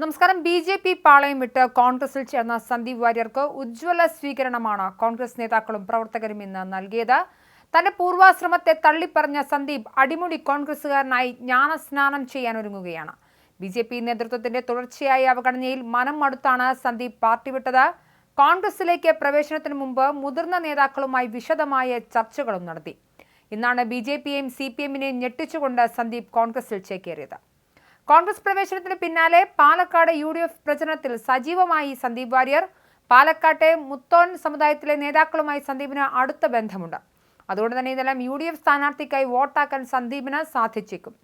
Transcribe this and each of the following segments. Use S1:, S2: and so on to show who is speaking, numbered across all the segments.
S1: നമസ്കാരം. B J P പാളയം വിട്ട് കോൺഗ്രസിൽ ചേർന്ന സന്ദീപ് വാര്യർക്ക് ഉജ്ജ്വല സ്വീകരണമാണ് കോൺഗ്രസ് നേതാക്കളും പ്രവർത്തകരും ഇന്ന് നൽകിയത്. തന്റെ പൂർവാശ്രമത്തെ തള്ളിപ്പറഞ്ഞ സന്ദീപ് അടിമുടി കോൺഗ്രസുകാരനായി ജ്ഞാനസ്നാനം ചെയ്യാൻ ഒരുങ്ങുകയാണ്. ബി ജെ പി നേതൃത്വത്തിന്റെ തുടർച്ചയായ അവഗണനയിൽ മനം മടുത്താണ് സന്ദീപ് പാർട്ടി വിട്ടത്. കോൺഗ്രസിലേക്ക് പ്രവേശനത്തിന് മുമ്പ് മുതിർന്ന നേതാക്കളുമായി വിശദമായ ചർച്ചകളും നടത്തി. ഇന്നാണ് ബി ജെ പിയെയും സി പി എമ്മിനെയും ഞെട്ടിച്ചുകൊണ്ട് സന്ദീപ് കോൺഗ്രസിൽ ചേക്കേറിയത്. കോൺഗ്രസ് പ്രവേശനത്തിന് പിന്നാലെ പാലക്കാട് യു ഡി എഫ് പ്രചരണത്തിൽ സജീവമായി സന്ദീപ് വാര്യർ പാലക്കാട്ടെ മുത്തോൺ സമുദായത്തിലെ നേതാക്കളുമായി സന്ദീപിന് അടുത്ത ബന്ധമുണ്ട്. അതുകൊണ്ട് തന്നെ ഇതെല്ലാം യു ഡി എഫ് സ്ഥാനാർത്ഥിക്കായി വോട്ടാക്കാൻ സന്ദീപിന് സാധിച്ചേക്കും.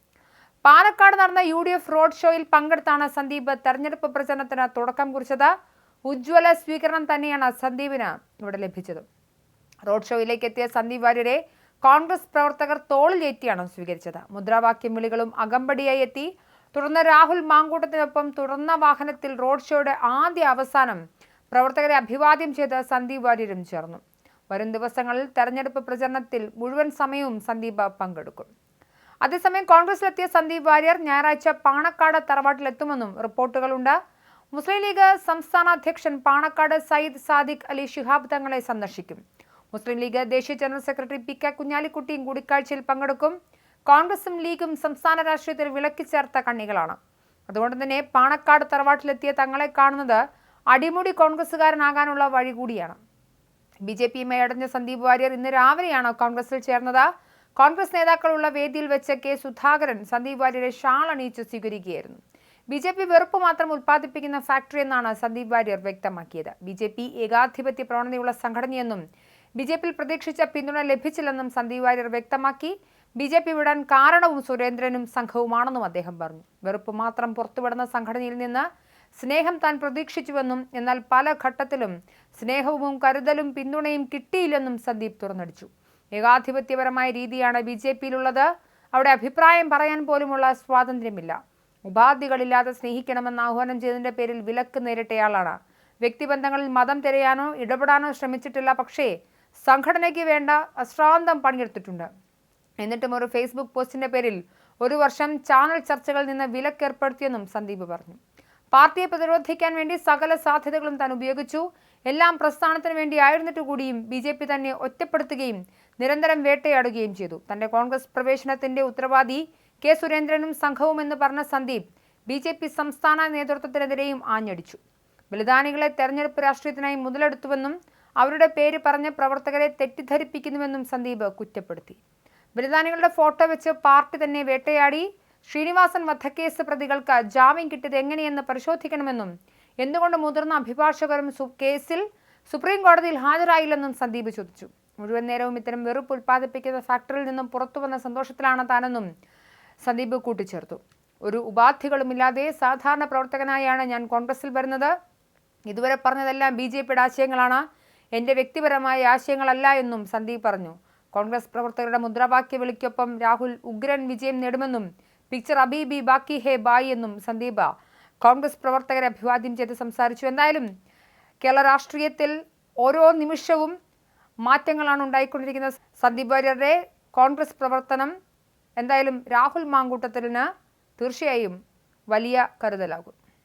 S1: പാലക്കാട് നടന്ന യു ഡി എഫ് റോഡ് ഷോയിൽ പങ്കെടുത്താണ് സന്ദീപ് തെരഞ്ഞെടുപ്പ് പ്രചരണത്തിന് തുടക്കം കുറിച്ചത്. ഉജ്ജ്വല സ്വീകരണം തന്നെയാണ് സന്ദീപിന് ഇവിടെ ലഭിച്ചത്. റോഡ് ഷോയിലേക്ക് എത്തിയ സന്ദീപ് വാര്യരെ കോൺഗ്രസ് പ്രവർത്തകർ തോളിലേറ്റിയാണ് സ്വീകരിച്ചത്. മുദ്രാവാക്യം വിളികളും അകമ്പടിയായി എത്തി. തുടർന്ന് രാഹുൽ മാങ്കൂട്ടത്തിനൊപ്പം തുറന്ന വാഹനത്തിൽ റോഡ് ഷോയുടെ ആദ്യ അവസാനം പ്രവർത്തകരെ അഭിവാദ്യം ചെയ്ത് സന്ദീപ് വാര്യരും ചേർന്നു. വരും ദിവസങ്ങളിൽ തെരഞ്ഞെടുപ്പ് പ്രചരണത്തിൽ മുഴുവൻ സമയവും സന്ദീപ് പങ്കെടുക്കും. അതേസമയം കോൺഗ്രസിലെത്തിയ സന്ദീപ് വാര്യർ ഞായറാഴ്ച പാണക്കാട് തറവാട്ടിലെത്തുമെന്നും റിപ്പോർട്ടുകളുണ്ട്. മുസ്ലിം ലീഗ് സംസ്ഥാന അധ്യക്ഷൻ പാണക്കാട് സയ്യിദ് സാദിഖ് അലി ശിഹാബ് തങ്ങളെ സന്ദർശിക്കും. മുസ്ലിം ലീഗ് ദേശീയ ജനറൽ സെക്രട്ടറി പി കെ കുഞ്ഞാലിക്കുട്ടിയും കൂടിക്കാഴ്ചയിൽ പങ്കെടുക്കും. കോൺഗ്രസും ലീഗും സംസ്ഥാന രാഷ്ട്രീയത്തിൽ വിളക്കി ചേർത്ത കണ്ണികളാണ്. അതുകൊണ്ട് തന്നെ പാണക്കാട് തറവാട്ടിലെത്തിയ തങ്ങളെ കാണുന്നത് അടിമുടി കോൺഗ്രസ്സുകാരനാകാനുള്ള വഴി കൂടിയാണ്. ബി ജെ പിയുമായി അടഞ്ഞ സന്ദീപ് വാര്യർ ഇന്ന് രാവിലെയാണ് കോൺഗ്രസിൽ ചേർന്നത്. കോൺഗ്രസ് നേതാക്കളുള്ള വേദിയിൽ വെച്ച് കെ സുധാകരൻ സന്ദീപ് വാര്യരെ ഷാൾ അണിയിച്ച് സ്വീകരിക്കുകയായിരുന്നു. ബി ജെ പി വെറുപ്പ് മാത്രം ഉത്പാദിപ്പിക്കുന്ന ഫാക്ടറി എന്നാണ് സന്ദീപ് വാര്യർ വ്യക്തമാക്കിയത്. ബി ജെ പി ഏകാധിപത്യ പ്രവണതയുള്ള സംഘടനയെന്നും ബി ജെ പിയിൽ പ്രതീക്ഷിച്ച പിന്തുണ ലഭിച്ചില്ലെന്നും സന്ദീപ് വാര്യർ വ്യക്തമാക്കി. ബി ജെ പി വിടാൻ കാരണവും സുരേന്ദ്രനും സംഘവുമാണെന്നും അദ്ദേഹം പറഞ്ഞു. വെറുപ്പ് മാത്രം പുറത്തുവിടുന്ന സംഘടനയിൽ നിന്ന് സ്നേഹം താൻ പ്രതീക്ഷിച്ചുവെന്നും എന്നാൽ പല ഘട്ടത്തിലും സ്നേഹവും കരുതലും പിന്തുണയും കിട്ടിയില്ലെന്നും സന്ദീപ് തുറന്നടിച്ചു. ഏകാധിപത്യപരമായ രീതിയാണ് ബി ജെ പിയിലുള്ളത്. അവിടെ അഭിപ്രായം പറയാൻ പോലുമുള്ള സ്വാതന്ത്ര്യമില്ല. ഉപാധികളില്ലാതെ സ്നേഹിക്കണമെന്ന് ആഹ്വാനം ചെയ്തതിന്റെ പേരിൽ വിലക്ക് നേരിട്ടയാളാണ്. വ്യക്തിബന്ധങ്ങളിൽ മതം തിരയാനോ ഇടപെടാനോ ശ്രമിച്ചിട്ടില്ല. പക്ഷേ സംഘടനയ്ക്ക് വേണ്ട അശ്രാന്തം പണിയെടുത്തിട്ടുണ്ട്. എന്നിട്ടും ഒരു ഫേസ്ബുക്ക് പോസ്റ്റിന്റെ പേരിൽ ഒരു വർഷം ചാനൽ ചർച്ചകളിൽ നിന്ന് വിലക്കേർപ്പെടുത്തിയെന്നും സന്ദീപ് പറഞ്ഞു. പാർട്ടിയെ പ്രതിരോധിക്കാൻ വേണ്ടി സകല സാധ്യതകളും താൻ ഉപയോഗിച്ചു. എല്ലാം പ്രസ്ഥാനത്തിന് വേണ്ടി ആയിരുന്നിട്ട് കൂടിയും ബി ജെ പി തന്നെ ഒറ്റപ്പെടുത്തുകയും നിരന്തരം വേട്ടയാടുകയും ചെയ്തു. തന്റെ കോൺഗ്രസ് പ്രവേശനത്തിന്റെ ഉത്തരവാദി കെ സുരേന്ദ്രനും സംഘവും എന്ന് പറഞ്ഞ സന്ദീപ് ബി ജെ പി സംസ്ഥാന നേതൃത്വത്തിനെതിരെയും ആഞ്ഞടിച്ചു. ബലിദാനികളെ തെരഞ്ഞെടുപ്പ് രാഷ്ട്രീയത്തിനായി മുതലെടുത്തുവെന്നും അവരുടെ പേര് പറഞ്ഞ് പ്രവർത്തകരെ തെറ്റിദ്ധരിപ്പിക്കുന്നുവെന്നും സന്ദീപ് കുറ്റപ്പെടുത്തി. ബലിദാനികളുടെ ഫോട്ടോ വെച്ച് പാർട്ടി തന്നെ വേട്ടയാടി. ശ്രീനിവാസൻ വധക്കേസ് പ്രതികൾക്ക് ജാമ്യം കിട്ടിയത് എങ്ങനെയെന്ന് പരിശോധിക്കണമെന്നും എന്തുകൊണ്ട് മുതിർന്ന അഭിഭാഷകരും കേസിൽ സുപ്രീം കോടതിയിൽ ഹാജരായില്ലെന്നും സന്ദീപ് ചോദിച്ചു. മുഴുവൻ നേരവും ഇത്തരം വെറുപ്പ് ഉൽപ്പാദിപ്പിക്കുന്ന ഫാക്ടറിയിൽ നിന്നും പുറത്തു വന്ന സന്തോഷത്തിലാണ് താനെന്നും സന്ദീപ് കൂട്ടിച്ചേർത്തു. ഒരു ഉപാധികളുമില്ലാതെ സാധാരണ പ്രവർത്തകനായാണ് ഞാൻ കോൺഗ്രസിൽ വരുന്നത്. ഇതുവരെ പറഞ്ഞതെല്ലാം ബി ജെ പിയുടെ ആശയങ്ങളാണ്. എന്റെ വ്യക്തിപരമായ ആശയങ്ങളല്ല എന്നും സന്ദീപ് പറഞ്ഞു. കോൺഗ്രസ് പ്രവർത്തകരുടെ മുദ്രാവാക്യ വിളിക്കൊപ്പം രാഹുൽ ഉഗ്രൻ വിജയം നേടുമെന്നും പിക്ചർ അബീബി ബാക്കി ഹേ ബായ് എന്നും സന്ദീപ കോൺഗ്രസ് പ്രവർത്തകരെ അഭിവാദ്യം ചെയ്ത് സംസാരിച്ചു. എന്നാലും കേരള രാഷ്ട്രീയത്തിൽ ഓരോ നിമിഷവും മാറ്റങ്ങളാണ് ഉണ്ടായിക്കൊണ്ടിരിക്കുന്നത്. സന്ദീപ് വാര്യരുടെ കോൺഗ്രസ് പ്രവർത്തനം എന്തായാലും രാഹുൽ മാങ്കൂട്ടത്തിന് തീർച്ചയായും വലിയ കരുതലാകും.